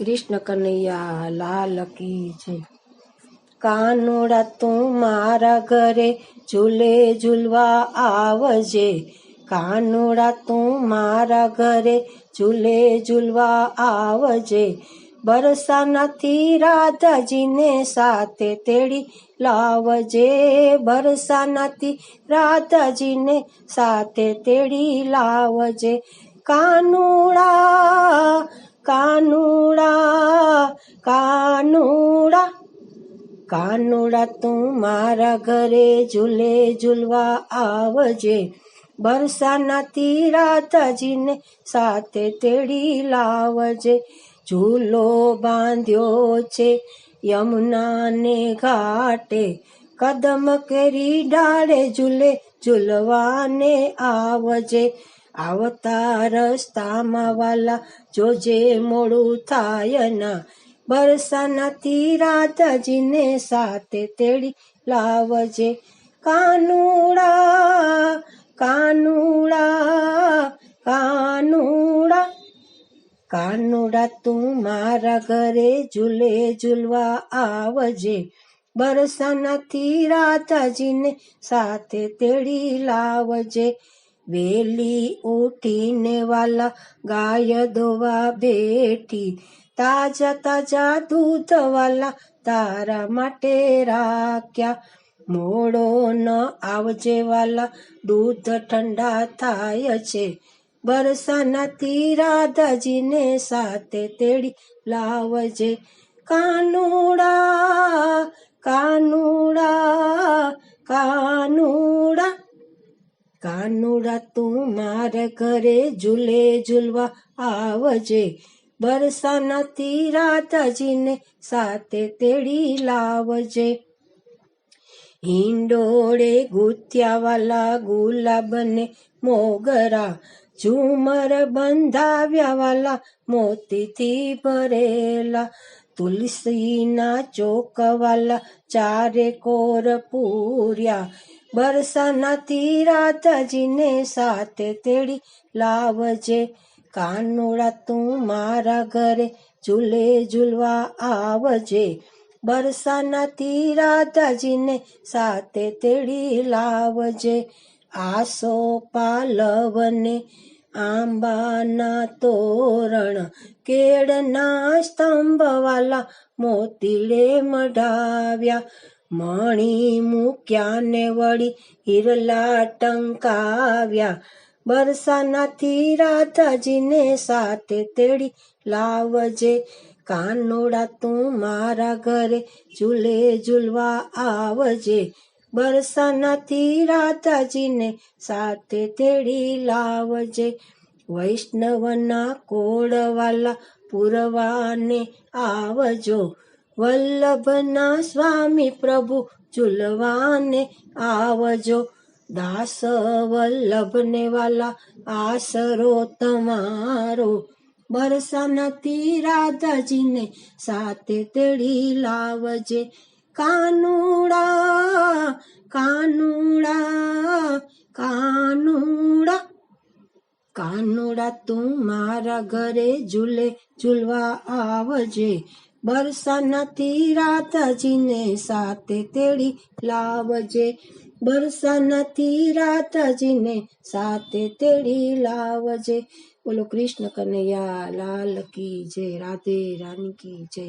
કૃષ્ણ કનૈયા, લાલ કી છે કાનોડા, તું મારા ઘરે ઝૂલે ઝૂલવા આવજે. કાનોડા, તું મારા ઘરે ઝૂલે ઝૂલવા આવજે. બરસાનાથી રાધાજીને સાથે તેડી લાવજે. બરસાનાથી રાધાજીને સાથે તેડી લાવજે. કાનુડા કાનુડા કાનુડા કાનુડા તું મારા ઘરે ઝૂલે, ઝૂલવા આવજે. બરસાનાથી રાધાજીને સાથે તેડી લાવજે. ઝૂલો બાંધ્યો છે યમુનાને ઘાટે. કદમ કેરી ડાળે ઝૂલે, ઝૂલવાને આવજે. આવતા રસ્તામાં વાલા જોજે મોડું થાય ના, બરસાનાથી રાધાજીને સાથે તેડી લાવજે. કાનુડા કાનુડા કાનુડા કાનુડા તું મારા ઘરે ઝૂલે ઝૂલવા આવજે. બરસાનાથી રાધાજીને સાથે તેડી લાવજે. વેલી ઉઠીને વાલા ગાય દોવા બેઠી. તાજા તાજા દૂધ વાલા તારા માટે રાખ્યા. મોડો ન આવજે વાલા, દૂધ ઠંડા થાય છે. બરસાનાથી રાધાજીને સાથે તેડી લાવજે. કાનુડા કાનુડા કાનુડા તું મારા ઘરે ઝૂલે ઝૂલવા આવજે. બરસાનાથી રાધાજીને સાથે તેડી લાવજે. હિંડોળે ગુથિયાવાલા ગુલાબને મોગરા ઝુમર બંધાવ્યા વાલા મોતીથી ભરેલા તુલસીના ચોકવાલા ચારે કોર પૂર્યા. બરસાનાથી રાધાજીને સાથે તેડી લાવજે. કાનુડા તું મારા ઘરે ઝૂલે ઝૂલવા આવજે. બરસાનાથી રાધાજીને સાથે તેડી લાવજે. આસો પાલવને આંબાના તોરણ, કેળના સ્તંભવાલા મોતીડે મઢાવ્યા. મણી મૂક્યા ને વળી હિરલા ટંકાવ્યા. બરસાનાથી રાધાજીને સાથે તેડી લાવજે. કાનોડા તું મારા ઘરે ઝૂલે ઝૂલવા આવજે. બરસાનાથી રાધાજીને સાથે તેડી લાવજે. વૈષ્ણવના કોળવાલા પુરવાને આવજો. વલ્લભના સ્વામી પ્રભુ ઝૂલવાને આવજો. દાસ વલ્લભને વાલા આસરો તમારો. બરસાનાથી રાધાજીને સાથે તેડી લાવજે. કાનુડા કાનુડા કાનુડા કાનુડા તું મારા ઘરે ઝૂલે ઝૂલવા આવજે બરસાના રાધાજીને સાથે તેડી લાવજે બરસાના રાધાજીને સાથે તેડી લાવજે બોલો કૃષ્ણ કનૈયા લાલ કી જય રાધે રાની કી જય